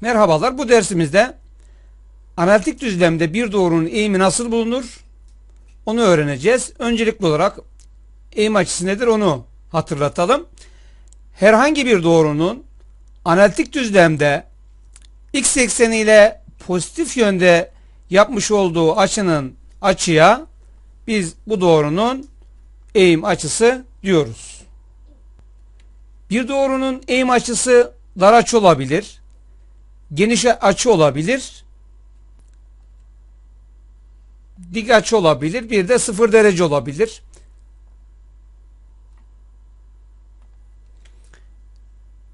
Merhabalar. Bu dersimizde analitik düzlemde bir doğrunun eğimi nasıl bulunur? Onu öğreneceğiz. Öncelikli olarak eğim açısı nedir onu hatırlatalım. Herhangi bir doğrunun analitik düzlemde x ekseni ile pozitif yönde yapmış olduğu açının açıya biz bu doğrunun eğim açısı diyoruz. Bir doğrunun eğim açısı dar açı olabilir, geniş açı olabilir, dik açı olabilir, bir de sıfır derece olabilir.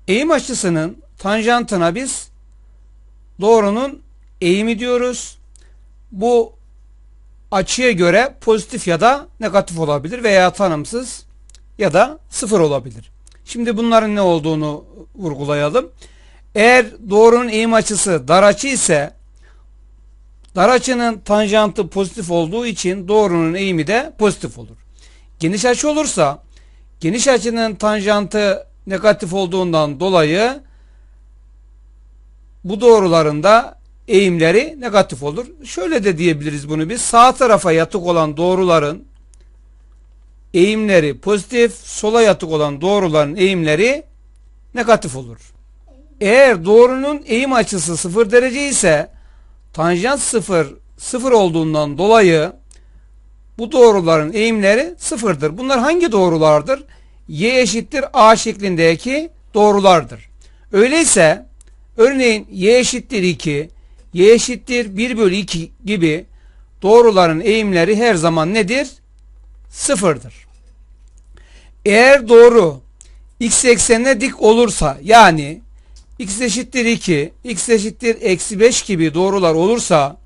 Eğim açısının tanjantına biz doğrunun eğimi diyoruz. Bu açıya göre pozitif ya da negatif olabilir veya tanımsız ya da sıfır olabilir. Şimdi bunların ne olduğunu vurgulayalım. Eğer doğrunun eğim açısı dar açı ise dar açının tanjantı pozitif olduğu için doğrunun eğimi de pozitif olur. Geniş açı olursa geniş açının tanjantı negatif olduğundan dolayı bu doğruların da eğimleri negatif olur. Şöyle de diyebiliriz bunu biz. Sağ tarafa yatık olan doğruların eğimleri pozitif, sola yatık olan doğruların eğimleri negatif olur. Eğer doğrunun eğim açısı 0 derece ise tanjant 0 0 olduğundan dolayı bu doğruların eğimleri sıfırdır. Bunlar hangi doğrulardır? Y eşittir A şeklindeki doğrulardır. Öyleyse örneğin Y eşittir 2, Y eşittir 1 bölü 2 gibi doğruların eğimleri her zaman nedir? Sıfırdır. Eğer doğru x eksenine dik olursa yani x eşittir 2, x eşittir eksi 5 gibi doğrular olursa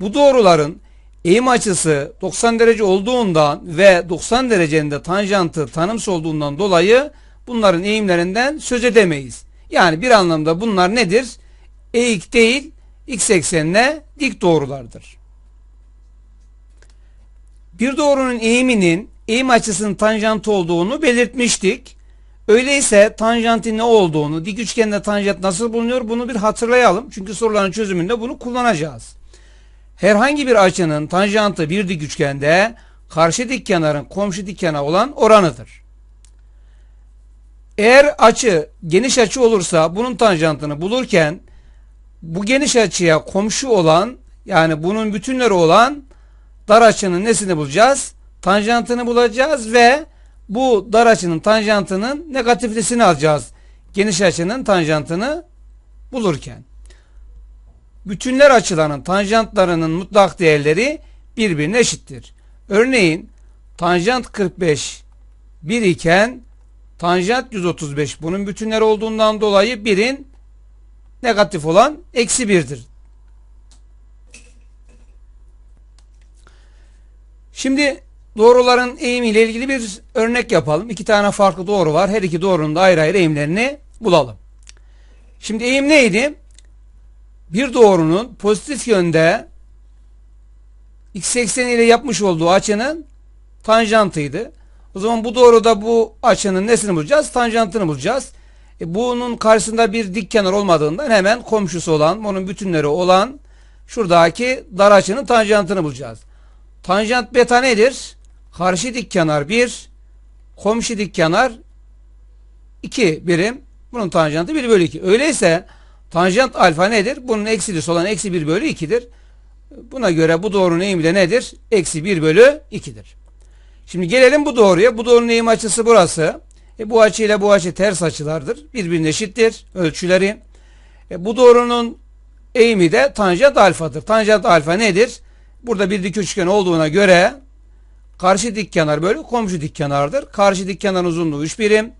bu doğruların eğim açısı 90 derece olduğundan ve 90 derecenin de tanjantı tanımsız olduğundan dolayı bunların eğimlerinden söz edemeyiz. Yani bir anlamda bunlar nedir? Eğik değil x eksenine dik doğrulardır. Bir doğrunun eğiminin eğim açısının tanjantı olduğunu belirtmiştik. Öyleyse tanjantın ne olduğunu, dik üçgende tanjant nasıl bulunuyor bunu bir hatırlayalım. Çünkü soruların çözümünde bunu kullanacağız. Herhangi bir açının tanjantı bir dik üçgende karşı dik kenarın komşu dik kenar olan oranıdır. Eğer açı geniş açı olursa bunun tanjantını bulurken bu geniş açıya komşu olan yani bunun bütünleri olan dar açının nesini bulacağız? Tanjantını bulacağız ve bu dar açının tanjantının negatiflisini alacağız. Geniş açının tanjantını bulurken. Bütünler açılarının tanjantlarının mutlak değerleri birbirine eşittir. Örneğin tanjant 45 1 iken tanjant 135 bunun bütünleri olduğundan dolayı 1'in negatif olan eksi 1'dir. Şimdi doğruların eğimi ile ilgili bir örnek yapalım. İki tane farklı doğru var. Her iki doğrunun da ayrı ayrı eğimlerini bulalım. Şimdi eğim neydi? Bir doğrunun pozitif yönde x ekseni ile yapmış olduğu açının tanjantıydı. O zaman bu doğruda bu açının nesini bulacağız? Tanjantını bulacağız. E bunun karşısında bir dik kenar olmadığından hemen komşusu olan, onun bütünleri olan şuradaki dar açının tanjantını bulacağız. Tanjant beta nedir? Karşı dik kenar 1, komşu dik kenar 2 birim. Bunun tanjantı 1 bölü 2. Öyleyse tanjant alfa nedir? Bunun eksilisi olan eksi 1 bölü 2'dir. Buna göre bu doğrunun eğimi de nedir? Eksi 1 bölü 2'dir. Şimdi gelelim bu doğruya. Bu doğrunun eğim açısı burası. E, bu açı ile bu açı ters açılardır. Birbirine eşittir ölçüleri. E, bu doğrunun eğimi de tanjant alfadır. Tanjant alfa nedir? Burada bir dik üçgen olduğuna göre karşı dik kenar bölü komşu dik kenardır. Karşı dik kenarın uzunluğu 3 birim.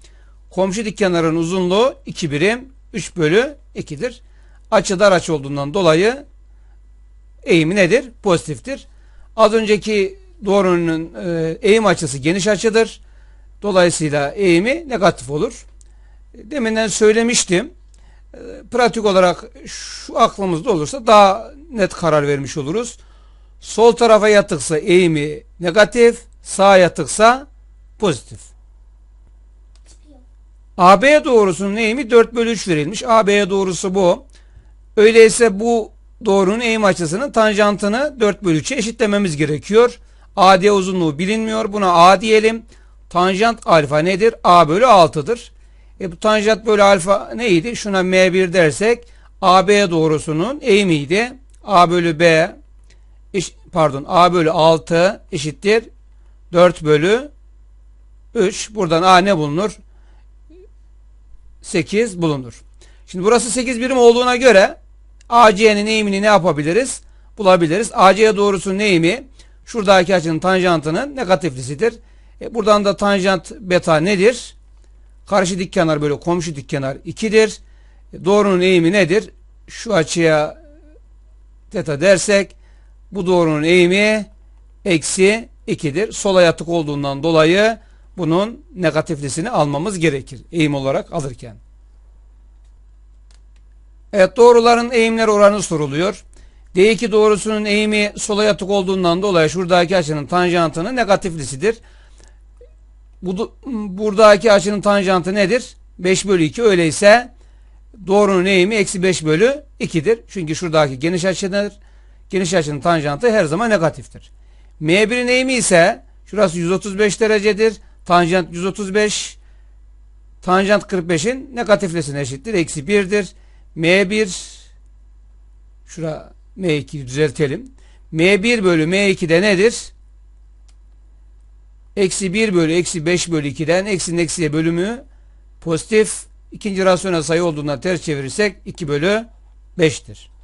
Komşu dik kenarın uzunluğu 2 birim. 3 bölü 2'dir. Açı dar açı olduğundan dolayı eğimi nedir? Pozitiftir. Az önceki doğrunun e, eğim açısı geniş açıdır. Dolayısıyla eğimi negatif olur. Deminden söylemiştim. E, pratik olarak şu aklımızda olursa daha net karar vermiş oluruz. Sol tarafa yatıksa eğimi negatif, sağa yatıksa pozitif. AB doğrusunun eğimi 4 bölü 3 verilmiş. AB doğrusu bu. Öyleyse bu doğrunun eğim açısının tanjantını 4 bölü 3'e eşitlememiz gerekiyor. AD uzunluğu bilinmiyor. Buna A diyelim. Tanjant alfa nedir? A bölü 6'dır. E bu tanjant bölü alfa neydi? Şuna M1 dersek AB doğrusunun eğimiydi. A bölü B pardon A bölü 6 eşittir 4 bölü 3. Buradan A ne bulunur? 8 bulunur. Şimdi burası 8 birim olduğuna göre AC'nin eğimini ne yapabiliriz? Bulabiliriz. AC doğrusunun eğimi şuradaki açının tanjantının negatiflisidir. E buradan da tanjant beta nedir? Karşı dik kenar bölü komşu dik kenar 2'dir. E doğrunun eğimi nedir? Şu açıya teta dersek bu doğrunun eğimi eksi 2'dir. Sola yatık olduğundan dolayı bunun negatiflisini almamız gerekir. Eğim olarak alırken. Evet doğruların eğimleri oranı soruluyor. D2 doğrusunun eğimi sola yatık olduğundan dolayı şuradaki açının tanjantının negatiflisidir. Bu, buradaki açının tanjantı nedir? 5 bölü 2 öyleyse doğrunun eğimi eksi 5 bölü 2'dir. Çünkü şuradaki geniş açıdır. Geniş açının tanjantı her zaman negatiftir. M1'in eğimi ise şurası 135 derecedir. Tanjant 135. Tanjant 45'in negatiflesine eşittir. Eksi 1'dir. M1 şura M2'yi düzeltelim. M1 bölü M2'de nedir? Eksi 1 bölü eksi 5 bölü 2'den eksinin eksiye bölümü pozitif ikinci rasyonel sayı olduğundan ters çevirirsek 2 bölü 5'tir.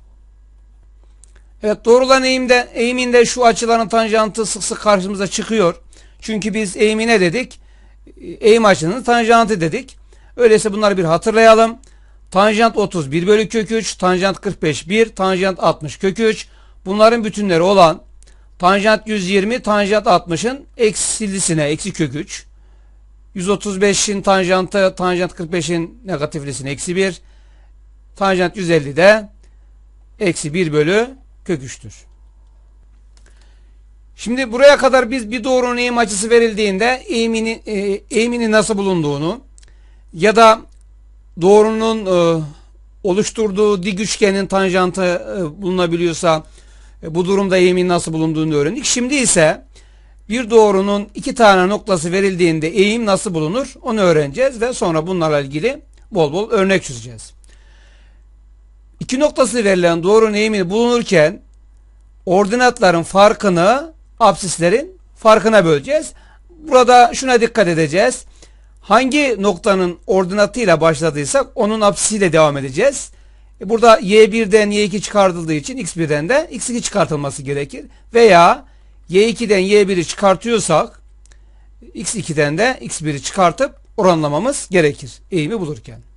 Evet doğrulan eğimde, eğiminde şu açıların tanjantı sık sık karşımıza çıkıyor. Çünkü biz eğimi ne dedik? Eğim açının tanjantı dedik. Öyleyse bunları bir hatırlayalım. Tanjant 30 1 bölü kök 3, tanjant 45 1, tanjant 60 kök 3. Bunların bütünleri olan tanjant 120, tanjant 60'ın eksilisine eksi kök 3. 135'in tanjantı, tanjant 45'in negatiflisine eksi 1. Tanjant 150 de eksi 1 bölü kök 3'tür. Şimdi buraya kadar biz bir doğrunun eğim açısı verildiğinde eğimini, e, eğimini nasıl bulunduğunu ya da doğrunun e, oluşturduğu dik üçgenin tanjantı e, bulunabiliyorsa e, bu durumda eğimin nasıl bulunduğunu öğrendik. Şimdi ise bir doğrunun iki tane noktası verildiğinde eğim nasıl bulunur onu öğreneceğiz ve sonra bunlarla ilgili bol bol örnek çözeceğiz. İki noktası verilen doğrunun eğimi bulunurken ordinatların farkını absislerin farkına böleceğiz. Burada şuna dikkat edeceğiz. Hangi noktanın ordinatıyla başladıysak onun apsisiyle devam edeceğiz. E, Burada y1'den y2 çıkartıldığı için x1'den de x2 çıkartılması gerekir. Veya y2'den y1'i çıkartıyorsak x2'den de x1'i çıkartıp oranlamamız gerekir eğimi bulurken.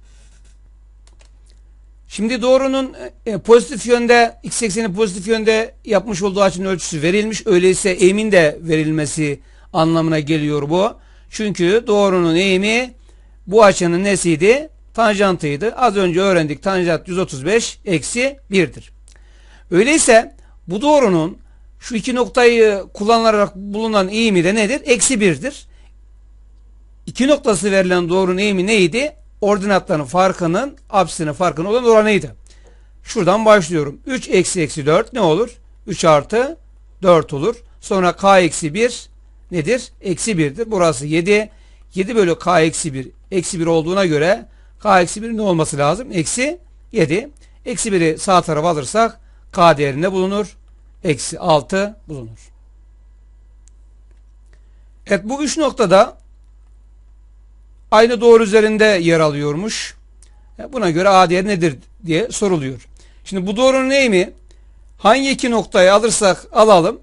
Şimdi doğrunun e, pozitif yönde x ekseni pozitif yönde yapmış olduğu açının ölçüsü verilmiş. Öyleyse eğimin de verilmesi anlamına geliyor bu. Çünkü doğrunun eğimi bu açının nesiydi? Tanjantıydı. Az önce öğrendik tanjant 135 eksi 1'dir. Öyleyse bu doğrunun şu iki noktayı kullanılarak bulunan eğimi de nedir? Eksi 1'dir. İki noktası verilen doğrunun eğimi neydi? Ordinatların farkının apsisinin farkının olan oranıydı. Şuradan başlıyorum. 3 eksi eksi 4 ne olur? 3 artı 4 olur. Sonra k eksi 1 nedir? Eksi 1'dir. Burası 7. 7 bölü k eksi 1 eksi 1 olduğuna göre k eksi 1 ne olması lazım? Eksi 7. Eksi 1'i sağ tarafa alırsak k değerinde bulunur. Eksi 6 bulunur. Evet bu üç noktada aynı doğru üzerinde yer alıyormuş. Buna göre A değeri nedir diye soruluyor. Şimdi bu doğrunun eğimi hangi iki noktayı alırsak alalım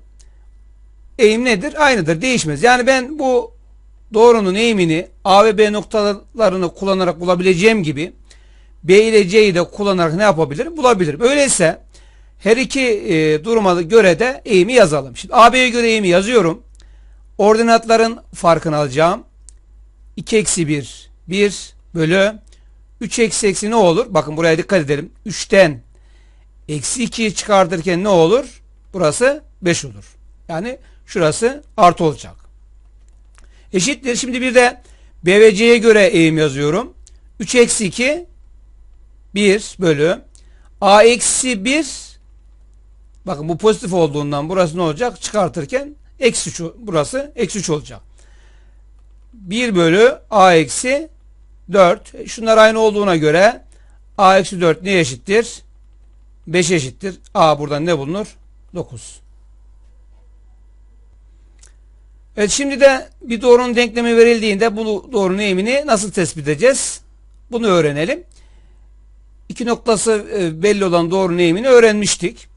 eğim nedir? Aynıdır. Değişmez. Yani ben bu doğrunun eğimini A ve B noktalarını kullanarak bulabileceğim gibi B ile C'yi de kullanarak ne yapabilirim? Bulabilirim. Öyleyse her iki e, duruma göre de eğimi yazalım. Şimdi AB'ye göre eğimi yazıyorum. Ordinatların farkını alacağım. 2 eksi 1 1 bölü 3 eksi eksi ne olur? Bakın buraya dikkat edelim. 3'ten eksi 2'yi çıkartırken ne olur? Burası 5 olur. Yani şurası artı olacak. Eşittir. Şimdi bir de B ve C'ye göre eğim yazıyorum. 3 eksi 2 1 bölü A eksi 1 bakın bu pozitif olduğundan burası ne olacak? Çıkartırken eksi 3 burası eksi 3 olacak. 1 bölü A eksi 4. E, Şunlar aynı olduğuna göre A eksi 4 ne eşittir? 5 eşittir. A buradan ne bulunur? 9. Evet şimdi de bir doğrunun denklemi verildiğinde bu doğrunun eğimini nasıl tespit edeceğiz? Bunu öğrenelim. İki noktası e, belli olan doğrunun eğimini öğrenmiştik.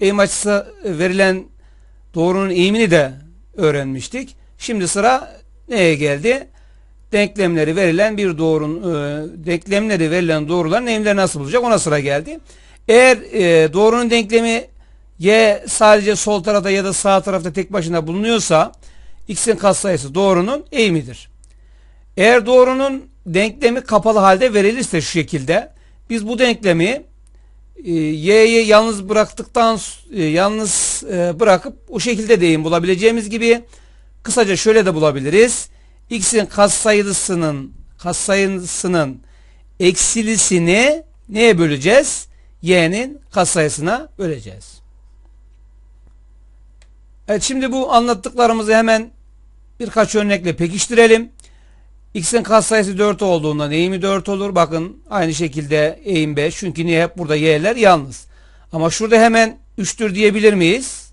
Eğim açısı e, verilen doğrunun eğimini de öğrenmiştik. Şimdi sıra neye geldi? Denklemleri verilen bir doğrunun e, denklemleri verilen doğruların eğimleri nasıl bulacak? Ona sıra geldi. Eğer e, doğrunun denklemi y sadece sol tarafta ya da sağ tarafta tek başına bulunuyorsa x'in katsayısı doğrunun eğimidir. Eğer doğrunun denklemi kapalı halde verilirse şu şekilde biz bu denklemi e, y'yi yalnız bıraktıktan e, yalnız e, bırakıp o şekilde de eğim bulabileceğimiz gibi kısaca şöyle de bulabiliriz. x'in katsayısının katsayısının eksilisini neye böleceğiz? y'nin katsayısına böleceğiz. Evet şimdi bu anlattıklarımızı hemen birkaç örnekle pekiştirelim. X'in katsayısı 4 olduğundan eğimi 4 olur. Bakın aynı şekilde eğim 5. Çünkü niye? Burada y'ler yalnız. Ama şurada hemen 3'tür diyebilir miyiz?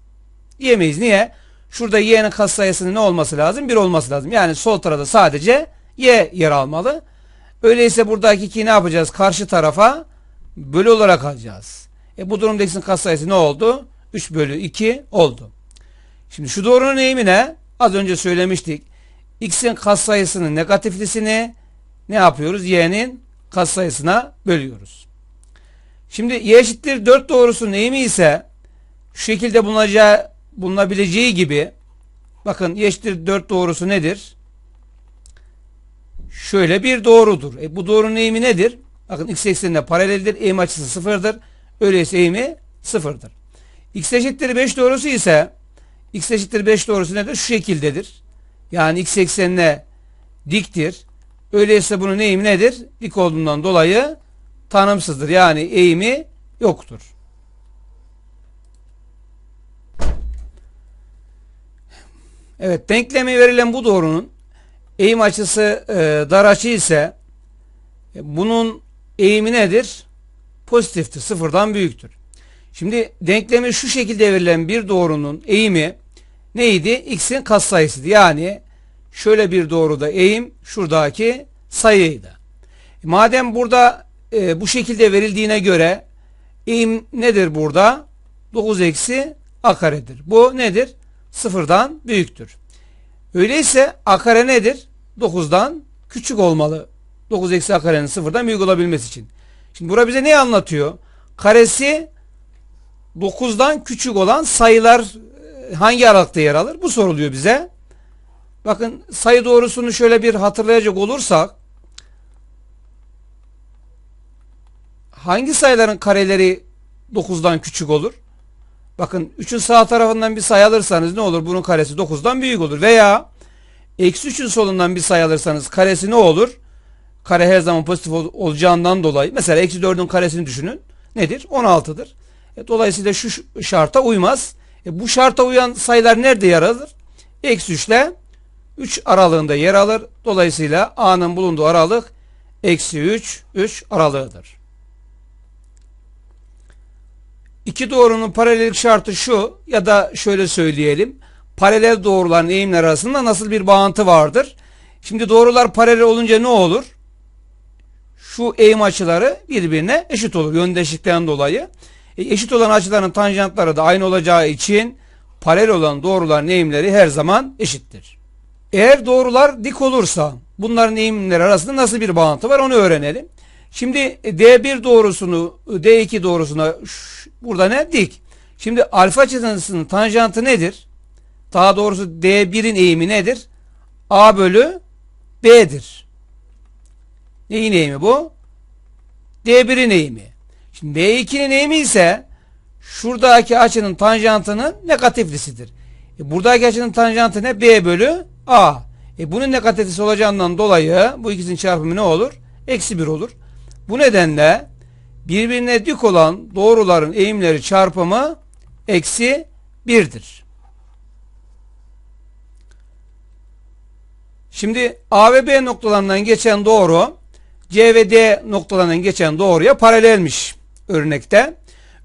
Diyemeyiz. Niye? Şurada y'nin katsayısının ne olması lazım? 1 olması lazım. Yani sol tarafta sadece y yer almalı. Öyleyse buradaki 2 ne yapacağız? Karşı tarafa bölü olarak alacağız. E bu durumda x'in katsayısı ne oldu? 3 bölü 2 oldu. Şimdi şu doğrunun eğimi ne? Az önce söylemiştik. X'in katsayısının negatiflisini ne yapıyoruz? Y'nin katsayısına bölüyoruz. Şimdi Y eşittir 4 doğrusunun eğimi ise şu şekilde bulunacağı, bulunabileceği gibi bakın Y eşittir 4 doğrusu nedir? Şöyle bir doğrudur. E, bu doğrunun eğimi nedir? Bakın x eksenine paraleldir. Eğim açısı sıfırdır. Öyleyse eğimi sıfırdır. X eşittir 5 doğrusu ise x eşittir 5 doğrusu nedir? Şu şekildedir. Yani x eksenine diktir. Öyleyse bunun eğimi nedir? Dik olduğundan dolayı tanımsızdır. Yani eğimi yoktur. Evet denklemi verilen bu doğrunun eğim açısı e, dar açı ise e, bunun eğimi nedir? Pozitiftir. Sıfırdan büyüktür. Şimdi denklemi şu şekilde verilen bir doğrunun eğimi neydi? X'in katsayısıydı. Yani şöyle bir doğruda eğim şuradaki sayıydı. E, madem burada e, bu şekilde verildiğine göre eğim nedir burada? 9 eksi a karedir. Bu nedir? Sıfırdan büyüktür. Öyleyse a kare nedir? 9'dan küçük olmalı. 9 eksi a karenin sıfırdan büyük olabilmesi için. Şimdi burada bize ne anlatıyor? Karesi 9'dan küçük olan sayılar e, hangi aralıkta yer alır? Bu soruluyor bize. Bakın sayı doğrusunu şöyle bir hatırlayacak olursak hangi sayıların kareleri 9'dan küçük olur? Bakın 3'ün sağ tarafından bir sayı alırsanız ne olur? Bunun karesi 9'dan büyük olur. Veya eksi 3'ün solundan bir sayı alırsanız karesi ne olur? Kare her zaman pozitif ol olacağından dolayı. Mesela eksi 4'ün karesini düşünün. Nedir? 16'dır. E, dolayısıyla şu şarta uymaz. E, bu şarta uyan sayılar nerede yer alır? Eksi 3 ile 3 aralığında yer alır. Dolayısıyla A'nın bulunduğu aralık eksi 3, 3 aralığıdır. İki doğrunun paralellik şartı şu ya da şöyle söyleyelim. Paralel doğruların eğimler arasında nasıl bir bağıntı vardır? Şimdi doğrular paralel olunca ne olur? Şu eğim açıları birbirine eşit olur yöndeşlikten dolayı. E, eşit olan açıların tanjantları da aynı olacağı için paralel olan doğruların eğimleri her zaman eşittir. Eğer doğrular dik olursa bunların eğimleri arasında nasıl bir bağıntı var onu öğrenelim. Şimdi D1 doğrusunu D2 doğrusuna burada ne? Dik. Şimdi alfa açısının tanjantı nedir? Daha doğrusu D1'in eğimi nedir? A bölü B'dir. Neyin eğimi bu? D1'in eğimi. Şimdi B2'nin eğimi ise şuradaki açının tanjantının negatiflisidir. E buradaki açının tanjantı ne? B bölü A. E bunun negatiflisi olacağından dolayı bu ikisinin çarpımı ne olur? Eksi 1 olur. Bu nedenle birbirine dik olan doğruların eğimleri çarpımı eksi 1'dir. Şimdi A ve B noktalarından geçen doğru C ve D noktalarından geçen doğruya paralelmiş örnekte.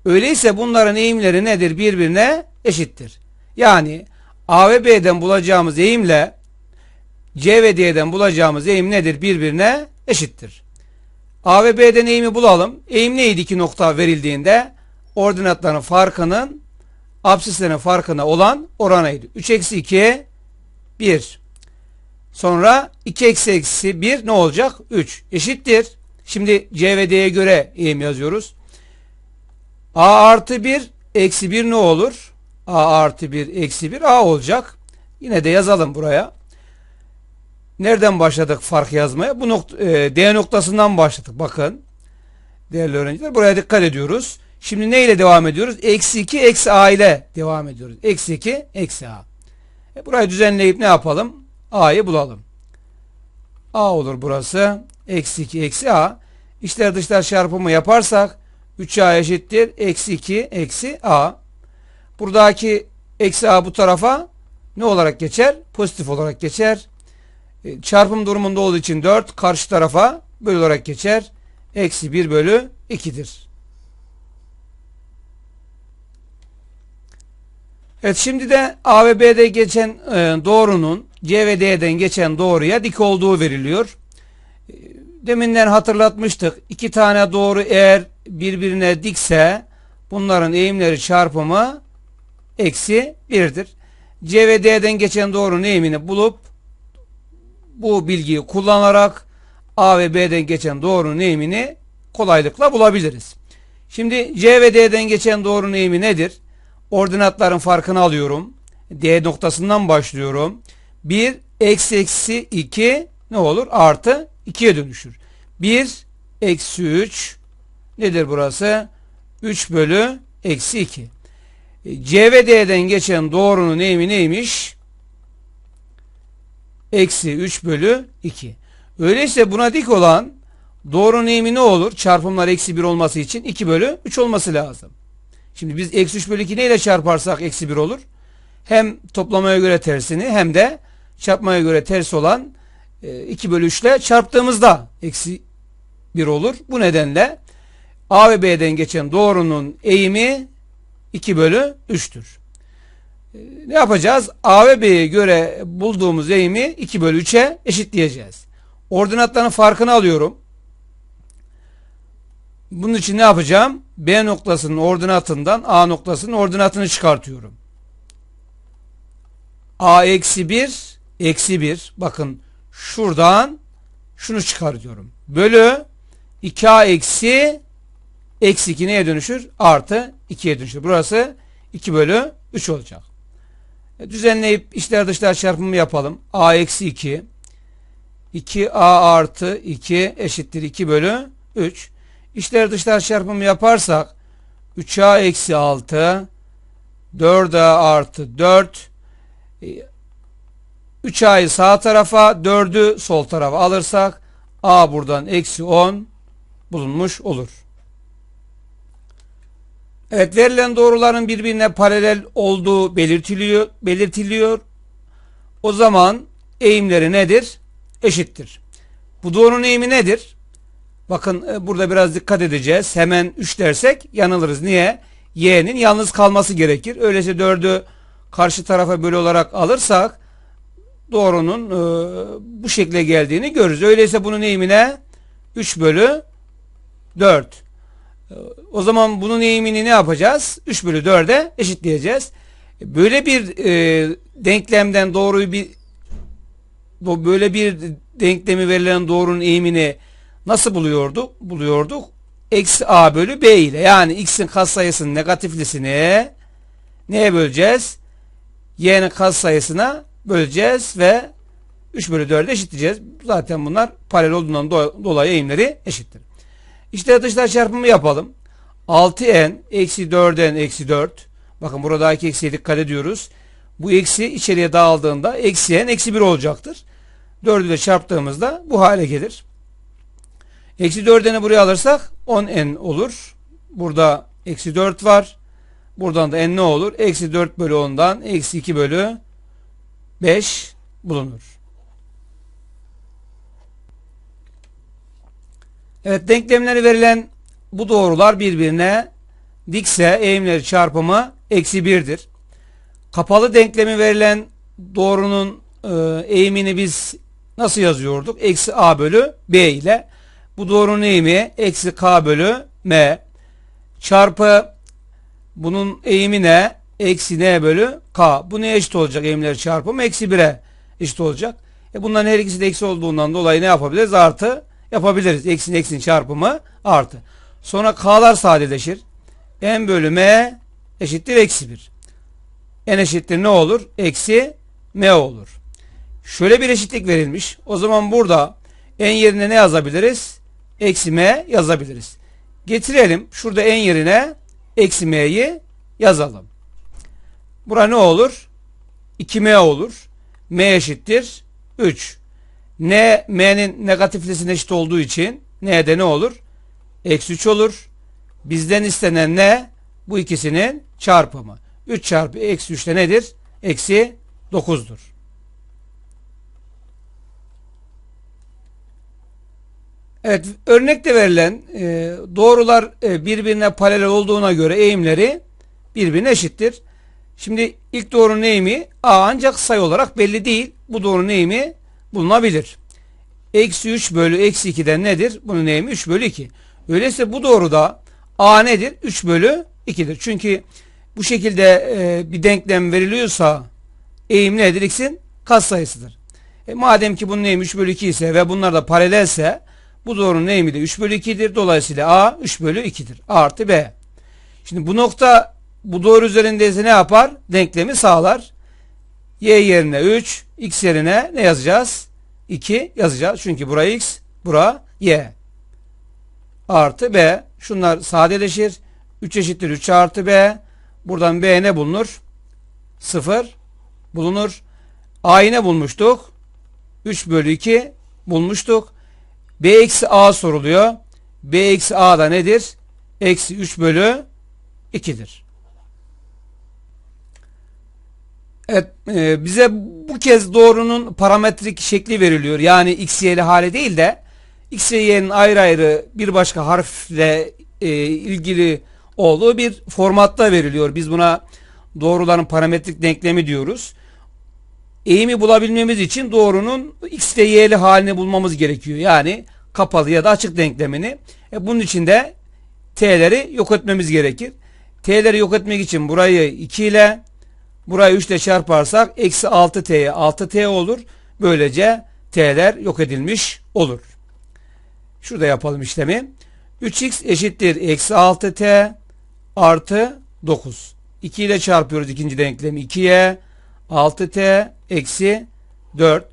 Öyleyse bunların eğimleri nedir? Birbirine eşittir. Yani A ve B'den bulacağımız eğimle C ve D'den bulacağımız eğim nedir? Birbirine eşittir. A ve B'den eğimi bulalım. Eğim neydi iki nokta verildiğinde? Ordinatların farkının absislerin farkına olan oranıydı. 3 eksi 2 1. Sonra 2 eksi eksi 1 ne olacak? 3 eşittir. Şimdi C ve D'ye göre eğim yazıyoruz. A artı 1 eksi 1 ne olur? A artı 1 eksi 1 A olacak. Yine de yazalım buraya. Nereden başladık fark yazmaya? Bu nokta, e, D noktasından başladık. Bakın. Değerli öğrenciler buraya dikkat ediyoruz. Şimdi ne ile devam ediyoruz? Eksi 2 eksi A ile devam ediyoruz. Eksi 2 eksi A. E, burayı düzenleyip ne yapalım? A'yı bulalım. A olur burası. Eksi 2 eksi A. İçler dışlar çarpımı yaparsak 3A eşittir. Eksi 2 eksi A. Buradaki eksi A bu tarafa ne olarak geçer? Pozitif olarak geçer. E, çarpım durumunda olduğu için 4 karşı tarafa bölü olarak geçer. Eksi 1 bölü 2'dir. Evet şimdi de A ve B'de geçen e, doğrunun C ve D'den geçen doğruya dik olduğu veriliyor. E, deminden hatırlatmıştık. İki tane doğru eğer birbirine dikse bunların eğimleri çarpımı eksi 1'dir. C ve D'den geçen doğrunun eğimini bulup bu bilgiyi kullanarak A ve B'den geçen doğrunun eğimini kolaylıkla bulabiliriz. Şimdi C ve D'den geçen doğrunun eğimi nedir? Ordinatların farkını alıyorum. D noktasından başlıyorum. 1 eksi eksi 2 ne olur? Artı 2'ye dönüşür. 1 eksi 3 nedir burası? 3 bölü eksi 2. E, C ve D'den geçen doğrunun eğimi neymiş? Eksi 3 bölü 2. Öyleyse buna dik olan doğrunun eğimi ne olur? Çarpımlar eksi 1 olması için 2 bölü 3 olması lazım. Şimdi biz eksi 3 bölü 2 neyle çarparsak eksi 1 olur. Hem toplamaya göre tersini hem de çarpmaya göre ters olan 2 bölü 3 ile çarptığımızda eksi 1 olur. Bu nedenle A ve B'den geçen doğrunun eğimi 2 bölü 3'tür. Ne yapacağız? A ve B'ye göre bulduğumuz eğimi 2 bölü 3'e eşitleyeceğiz. Ordinatların farkını alıyorum. Bunun için ne yapacağım? B noktasının ordinatından A noktasının ordinatını çıkartıyorum. A eksi 1 eksi 1 bakın şuradan şunu çıkartıyorum. Bölü 2A eksi eksi 2 neye dönüşür? Artı 2'ye dönüşür. Burası 2 bölü 3 olacak. E, düzenleyip içler dışlar çarpımı yapalım. A eksi 2 2A artı 2 eşittir 2 bölü 3. İçler dışlar çarpımı yaparsak 3A eksi 6 4A artı 4 3A'yı sağ tarafa 4'ü sol tarafa alırsak A buradan eksi 10 bulunmuş olur. Evet verilen doğruların birbirine paralel olduğu belirtiliyor. belirtiliyor. O zaman eğimleri nedir? Eşittir. Bu doğrunun eğimi nedir? Bakın e, burada biraz dikkat edeceğiz. Hemen 3 dersek yanılırız. Niye? Y'nin yalnız kalması gerekir. Öyleyse 4'ü karşı tarafa bölü olarak alırsak doğrunun e, bu şekle geldiğini görürüz. Öyleyse bunun eğimine 3 bölü 4. O zaman bunun eğimini ne yapacağız? 3 bölü 4'e eşitleyeceğiz. Böyle bir e, denklemden doğruyu bir böyle bir denklemi verilen doğrunun eğimini nasıl buluyorduk? Buluyorduk. Eksi a bölü b ile yani x'in katsayısının negatiflisini neye böleceğiz? y'nin katsayısına böleceğiz ve 3 bölü 4'e eşitleyeceğiz. Zaten bunlar paralel olduğundan dolayı eğimleri eşittir. İşte dışlar çarpımı yapalım. 6n eksi 4n eksi 4. Bakın buradaki eksiye dikkat ediyoruz. Bu eksi içeriye dağıldığında eksi n eksi 1 olacaktır. 4'ü de çarptığımızda bu hale gelir. Eksi 4'eni buraya alırsak 10n olur. Burada eksi 4 var. Buradan da n ne olur? Eksi 4 bölü 10'dan eksi 2 bölü 5 bulunur. Evet denklemleri verilen bu doğrular birbirine dikse eğimleri çarpımı eksi 1'dir. Kapalı denklemi verilen doğrunun e, eğimini biz nasıl yazıyorduk? Eksi a bölü b ile. Bu doğrunun eğimi eksi k bölü m çarpı bunun eğimi ne? Eksi n bölü k. Bu neye eşit olacak eğimleri çarpımı? Eksi 1'e eşit olacak. E bunların her ikisi de eksi olduğundan dolayı ne yapabiliriz? Artı yapabiliriz. Eksinin eksinin çarpımı artı. Sonra k'lar sadeleşir. n bölü m eşittir eksi 1. n eşittir ne olur? Eksi m olur. Şöyle bir eşitlik verilmiş. O zaman burada n yerine ne yazabiliriz? Eksi m yazabiliriz. Getirelim. Şurada n yerine eksi m'yi yazalım. Bura ne olur? 2m olur. m eşittir 3. n m'nin negatiflisine eşit olduğu için n'de ne olur? Eksi 3 olur. Bizden istenen ne? Bu ikisinin çarpımı. 3 çarpı eksi 3 de nedir? Eksi 9'dur. Evet örnekte verilen e, doğrular e, birbirine paralel olduğuna göre eğimleri birbirine eşittir. Şimdi ilk doğrunun eğimi A ancak sayı olarak belli değil. Bu doğrunun eğimi bulunabilir. Eksi 3 bölü eksi 2'den nedir? Bunun eğimi 3 bölü 2. Öyleyse bu doğruda A nedir? 3 bölü 2'dir. Çünkü bu şekilde e, bir denklem veriliyorsa eğim nedir? X'in katsayısıdır. E, madem ki bunun eğimi 3 bölü 2 ise ve bunlar da paralelse bu doğrunun eğimi de 3 bölü 2'dir. Dolayısıyla A 3 bölü 2'dir. A artı B. Şimdi bu nokta bu doğru üzerindeyse ne yapar? Denklemi sağlar. Y yerine 3, X yerine ne yazacağız? 2 yazacağız. Çünkü bura X, bura Y. Artı B. Şunlar sadeleşir. 3 eşittir 3 artı B. Buradan B ne bulunur? 0 bulunur. A'yı ne bulmuştuk? 3 bölü 2 bulmuştuk. B eksi A soruluyor. B eksi A da nedir? Eksi 3 bölü 2'dir. Evet, e, bize bu kez doğrunun parametrik şekli veriliyor. Yani x, y'li hale değil de x ve y'nin ayrı ayrı bir başka harfle e, ilgili olduğu bir formatta veriliyor. Biz buna doğruların parametrik denklemi diyoruz. Eğimi bulabilmemiz için doğrunun x ve y'li halini bulmamız gerekiyor. Yani kapalı ya da açık denklemini. E, bunun için de t'leri yok etmemiz gerekir. T'leri yok etmek için burayı 2 ile Burayı 3 ile çarparsak eksi 6t'ye 6t olur. Böylece t'ler yok edilmiş olur. Şurada yapalım işlemi. 3x eşittir eksi 6t artı 9. 2 ile çarpıyoruz ikinci denklemi 2'ye 6t eksi 4.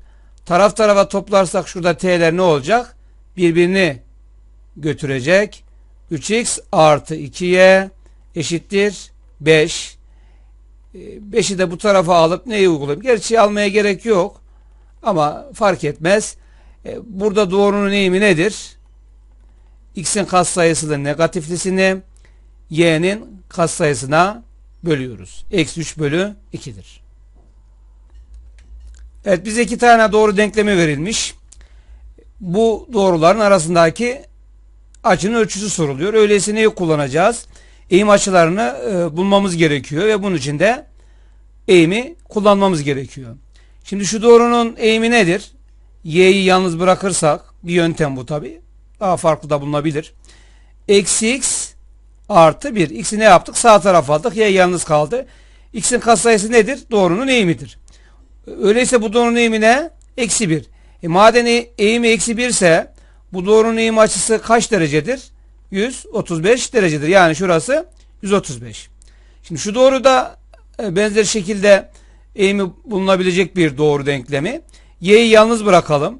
Taraf tarafa toplarsak şurada t'ler ne olacak? Birbirini götürecek. 3x artı 2y eşittir 5. 5'i de bu tarafa alıp neyi uygulayayım? Gerçi almaya gerek yok. Ama fark etmez. E, burada doğrunun eğimi nedir? X'in katsayısının negatiflisini Y'nin katsayısına bölüyoruz. Eksi 3 bölü 2'dir. Evet bize iki tane doğru denklemi verilmiş. Bu doğruların arasındaki açının ölçüsü soruluyor. Öyleyse neyi kullanacağız? Eğim açılarını e, bulmamız gerekiyor ve bunun için de eğimi kullanmamız gerekiyor. Şimdi şu doğrunun eğimi nedir? Y'yi yalnız bırakırsak bir yöntem bu tabi. Daha farklı da bulunabilir. Eksi x artı 1. X'i ne yaptık? Sağ tarafa aldık. Y yalnız kaldı. X'in katsayısı nedir? Doğrunun eğimidir. Öyleyse bu doğrunun eğimi ne? Eksi 1. E madem eğimi eksi 1 ise bu doğrunun eğim açısı kaç derecedir? 135 derecedir. Yani şurası 135. Şimdi şu doğru da e, benzer şekilde eğimi bulunabilecek bir doğru denklemi. Y'yi yalnız bırakalım.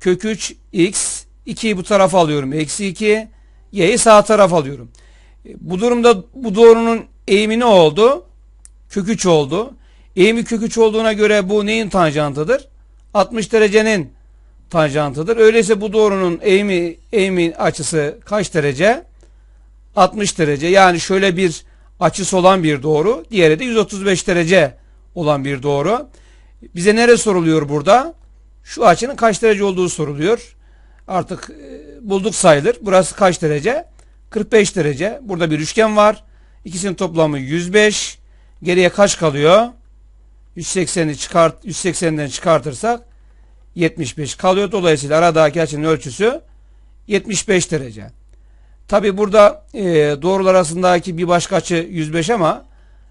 Kök 3 x 2'yi bu tarafa alıyorum. Eksi 2 y'yi sağ tarafa alıyorum. E, bu durumda bu doğrunun eğimi ne oldu? Kök 3 oldu. Eğimi kök 3 olduğuna göre bu neyin tanjantıdır? 60 derecenin tanjantıdır. Öyleyse bu doğrunun eğimi, eğimi açısı kaç derece? 60 derece. Yani şöyle bir açısı olan bir doğru. Diğeri de 135 derece olan bir doğru. Bize nere soruluyor burada? Şu açının kaç derece olduğu soruluyor. Artık e, bulduk sayılır. Burası kaç derece? 45 derece. Burada bir üçgen var. İkisinin toplamı 105. Geriye kaç kalıyor? 180'i çıkart 180'den çıkartırsak 75 kalıyor. Dolayısıyla aradaki açının ölçüsü 75 derece. Tabi burada e, doğrular arasındaki bir başka açı 105 ama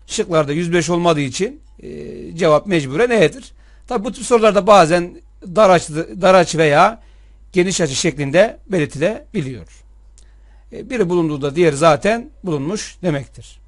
şıklarda 105 olmadığı için e, cevap mecburen E'dir. Tabi bu tip sorularda bazen dar açı, dar açı veya geniş açı şeklinde belirtilebiliyor. E, biri bulunduğunda diğeri zaten bulunmuş demektir.